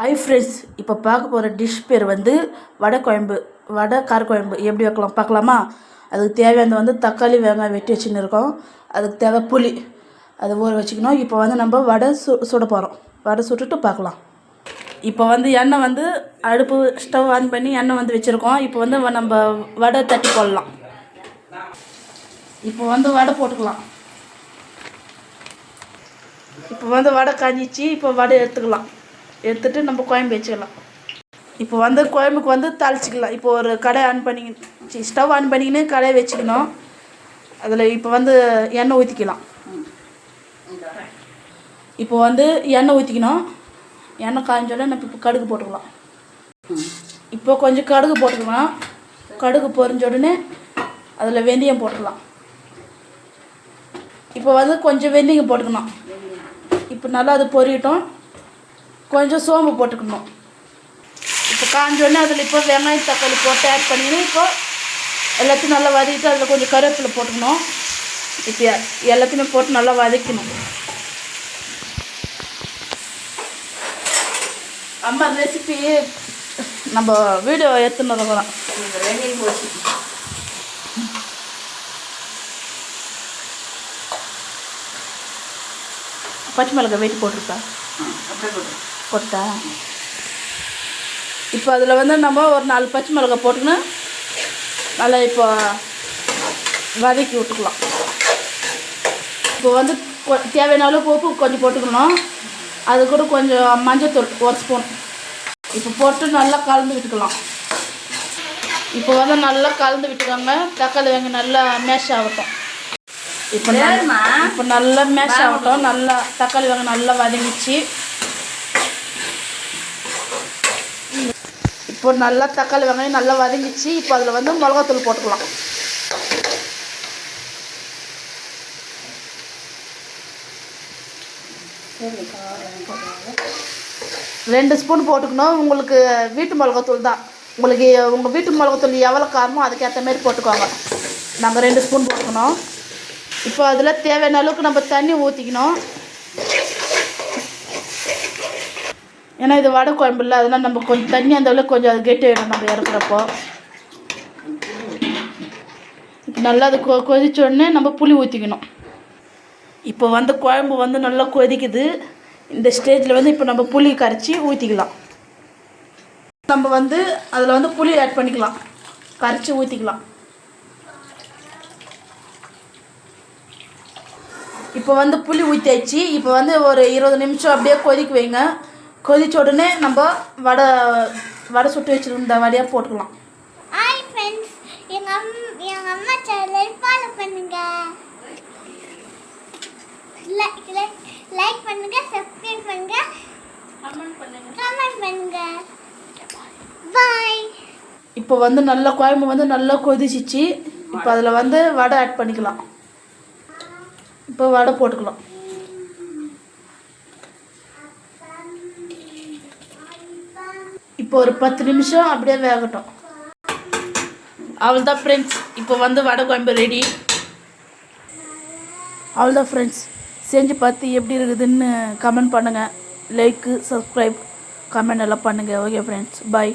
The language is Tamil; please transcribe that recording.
ஹாய் ஃப்ரெண்ட்ஸ் இப்போ பார்க்க போகிற டிஷ் பேர் வந்து வடை குழம்பு. வடை காரக்குழம்பு எப்படி வைக்கலாம்? பார்க்கலாமா? அதுக்கு தேவையானது வந்து தக்காளி வெங்காயம் வெட்டி வச்சுன்னு இருக்கோம். அதுக்கு தேவை புளி. அதை ஊற வச்சுக்கணும். இப்போ வந்து நம்ம வடை சு சுட போகிறோம் வடை சுட்டுட்டு பார்க்கலாம். இப்போ வந்து எண்ணெய் வந்து அடுப்பு ஸ்டவ் ஆன் பண்ணி எண்ணெய் வந்து வச்சுருக்கோம். இப்போ வந்து வ- நம்ம வடை தட்டி போடலாம். இப்போ வந்து வடை போட்டுக்கலாம். இப்போ வந்து வடை காஞ்சிச்சு. இப்போ வடை எடுத்துக்கலாம். எடுத்துட்டு நம்ம குழம்பு வச்சுக்கலாம். இப்போ வந்து குழம்புக்கு வந்து தாளிச்சிக்கலாம். இப்போ ஒரு கடை ஆன் பண்ணி ஸ்டவ் ஆன் பண்ணிக்கின்னு கடையை வச்சுக்கணும். அதில் இப்போ வந்து எண்ணெய் ஊற்றிக்கலாம் இப்போ வந்து எண்ணெய் ஊற்றிக்கணும் எண்ணெய் காய்ஞ்சோடனே நம்ம இப்போ கடுகு போட்டுக்கலாம். இப்போ கொஞ்சம் கடுகு போட்டுக்கலாம். கடுகு பொரிஞ்ச உடனே அதில் வெந்தயம் போட்டுக்கலாம். இப்போ வந்து கொஞ்சம் வெந்தயம் போட்டுக்கணும் இப்போ நல்லா அது பொரியட்டும். கொஞ்சம் சோம்பு போட்டுக்கணும். இப்போ காஞ்சோடனே அதில் இப்போ வெங்காயம் தக்காளி போட்டு ஆட் பண்ணிக்கணும் இப்போ எல்லாத்தையும் நல்லா வதக்கிட்டு அதில் கொஞ்சம் கருவேப்பிலை போட்டுக்கணும். இப்போ எல்லாத்தையுமே போட்டு நல்லா வதக்கணும். அம்மா ரெசிபி நம்ம வீடியோ எடுத்துன்னு இருக்கிறோம் போச்சு பச்சை மிளகாய் வெட்டி போட்டிருக்கா? அப்படியே போட்டு? இப்போ அதில் வந்து நம்ம ஒரு நாலு பச்சை மிளகாய் போட்டுன்னு நல்லா இப்போ வதக்கி விட்டுக்கலாம். இப்போ வந்து தேவையான அளவுக்கு உப்பு கொஞ்சம் போட்டுக்கணும். அது கூட கொஞ்சம் மஞ்சத்தூள் ஒரு ஸ்பூன். இப்போ போட்டு நல்லா கலந்து விட்டுக்கலாம். இப்போ வந்து நல்லா கலந்து விட்டுக்கோங்க. தக்காளி வெங்காயம் நல்லா மேஷ் ஆகட்டும். இப்போ. இப்போ நல்லா மேஷ் ஆகட்டும். நல்லா தக்காளி வெங்காயம் நல்லா வதங்கிச்சு. இப்போ நல்லா தக்காளி வெங்காயம் நல்லா வதங்கிச்சு. இப்போ அதில் வந்து மிளகாத்தூள் போட்டுக்கலாம். ரெண்டு ஸ்பூன் போட்டுக்கணும். உங்களுக்கு வீட்டு மிளகாத்தூள் தான். உங்களுக்கு உங்கள் வீட்டு மிளகாத்தூள் எவ்வளோ காரமோ அதுக்கேற்ற மாதிரி போட்டுக்கோங்க. நாங்கள் ரெண்டு ஸ்பூன் போட்டுக்கணும். இப்போ அதில் தேவையான அளவுக்கு நம்ம தண்ணி ஊற்றிக்கணும். ஏன்னா இது வடை குழம்பு இல்லை அதனால் நம்ம கொஞ்சம் தண்ணி அந்த அளவுக்கு கொஞ்சம் அது கெட்டி ஆகிடும் நம்ம இறக்குறப்போ. இப்போ நல்லா அது கொ கொதிச்ச உடனே நம்ம புளி ஊற்றிக்கணும். இப்போ வந்து குழம்பு வந்து நல்லா கொதிக்குது. இந்த ஸ்டேஜில் வந்து இப்போ நம்ம புளி கரைச்சி ஊற்றிக்கலாம். நம்ம வந்து அதில் வந்து புளி ஆட் பண்ணிக்கலாம். கரைச்சி ஊற்றிக்கலாம். இப்போ வந்து புளி ஊற்றியாச்சு இப்போ வந்து ஒரு இருபது நிமிஷம் அப்படியே கொதிக்க வைங்க. கொதிச்ச உடனே நம்ம வடை வடை சுட்டு வச்சுருந்த வடையாக போட்டுக்கலாம். ஹாய் ஃப்ரெண்ட்ஸ் எங்க அம் எங்க அம்மா சேனல் ஃபாலோ பண்ணுங்க. லைக் லைக் லைக் பண்ணுங்க சப்ஸ்கிரைப் பண்ணுங்க. கமெண்ட் பண்ணுங்க. பாய் இப்போ வந்து நல்லா குழம்பு வந்து நல்லா கொதிச்சிச்சு. இப்போ அதில் வந்து வடை ஆட் பண்ணிக்கலாம். இப்போ வடை போட்டுக்கலாம். இப்போ ஒரு பத்து நிமிஷம் அப்படியே வேகட்டும். அவ்வளோதான் ஃப்ரெண்ட்ஸ் இப்போ வந்து வடை குழம்பு ரெடி அவ்வளோதான் ஃப்ரெண்ட்ஸ் செஞ்சு பார்த்து எப்படி இருக்குதுன்னு கமெண்ட் பண்ணுங்கள் லைக்கு சப்ஸ்கிரைப் கமெண்ட் எல்லாம் பண்ணுங்கள் ஓகே ஃப்ரெண்ட்ஸ் பாய்